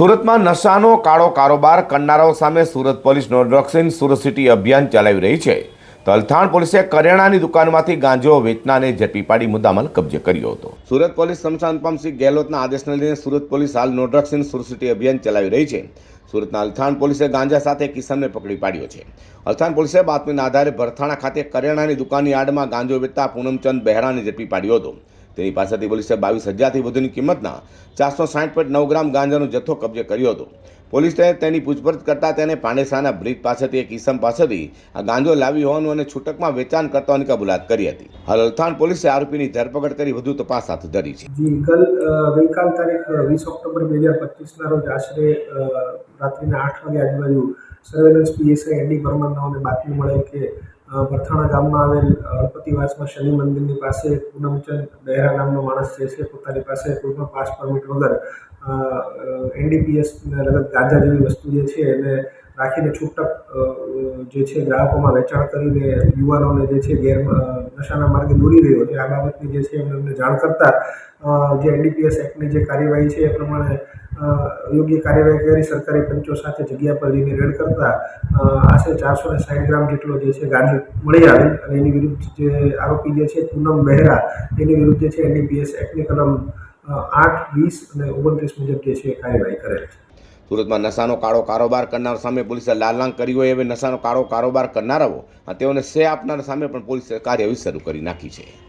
સુરતમાં નશાનો કાળો કારોબાર કરનારાઓ સામે Surat police no drugs Surat city અભિયાન ચલાવી રહી છે. તલથાણ પોલીસે કરિયાણાની દુકાનમાંથી ગાંજો વેચનાને ઝડપી પાડી મુદ્દામાલ કબજે કર્યો હતો. સુરત પોલીસ કમિશનર શ્રી ગેહલોતના આદેશને લઈને સુરત પોલીસ હાલ નો ડ્રગ્સ સુરત સિટી અભિયાન ચલાવી રહી છે. સુરતના અલથાણ પોલીસે ગાંજા સાથે એક પકડી પાડ્યો છે. અલથાણ પોલીસે બાતમીના આધારે ભરથાણા ખાતે કરિયાણાની દુકાનની આડમાં ગાંજો વેચતા પૂનમચંદ બહેરાને ઝડપી પાડ્યો હતો. તેની પાસેથી પોલીસે બાવીસ હજારથી વધુની કિંમતના ચારસો સાઠ પોઈન્ટ નવ ગ્રામ ગાંજાનો જથ્થો કબજે કર્યો હતો. પોલીસે તેની પૂછપરછ કરતા તેને પાંડેસાના બ્રિજ પાસેથી એક ઈસમ પાસેથી આ ગાંજો લાવી હોવાનું અને છૂટકમાં વેચાણ કરતા હોવાની કબૂલાત કરી હતી. હાલ અલથાણ પોલીસે આરોપીની ધરપકડ કરી વધુ તપાસ હાથ ધરી છે. ગઈકાલ તારીખ વીસ ઓક્ટોબર બે હજાર પચીસના રોજ આશરે રાત્રિના આઠ વાગે આજુબાજુ સર્વેલન્સ પીએસઆઈ એનડી પરમારનાઓને બાતમી મળેલ કે ભરથાણા ગામમાં આવેલ અળપતિવાસમાં શનિ મંદિરની પાસે પૂનમચંદ બહેરા નામનો માણસ જે છે, પોતાની પાસે કોઈ પણ પાસ પરમિટ વગર એનડીપીએસ લગત ગાંજા જેવી વસ્તુ જે છે એને રાખીને છૂટક જે છે ગ્રાહકોમાં વેચાણ કરીને યુવાનોને જે છે ગેર નશાના માર્ગે દોરી રહ્યો છે, આ બાબતની જે છે એમને જાણ કરતાં જે એનડીપીએસ એક્ટની જે કાર્યવાહી છે એ પ્રમાણે યોગ્ય કાર્યવાહી કરી, સરકારી પંચો સાથે જગ્યા પર જઈને રેડ કરતા આશરે ચારસો ને સાઠ ગ્રામ જેટલો જે છે ગાંજો મળી આવી અને એની વિરુદ્ધ જે આરોપી જે છે પૂનમ બહેરા એની વિરુદ્ધ જે છે એનડીપીએસ એક્ટની કલમ આઠ, વીસ અને ઓગણત્રીસ મુજબ જે છે કાર્યવાહી કરેલ છે. સુરતમાં નશાનો કાળો કારોબાર કરનાર સામે પોલીસે લાલાંગ કરી હોય એવે નશાનો કાળો કારોબાર કરનારાઓ અને તેઓને સે આપનાર સામે પણ પોલીસે કાર્યવાહી શરૂ કરી નાખી છે.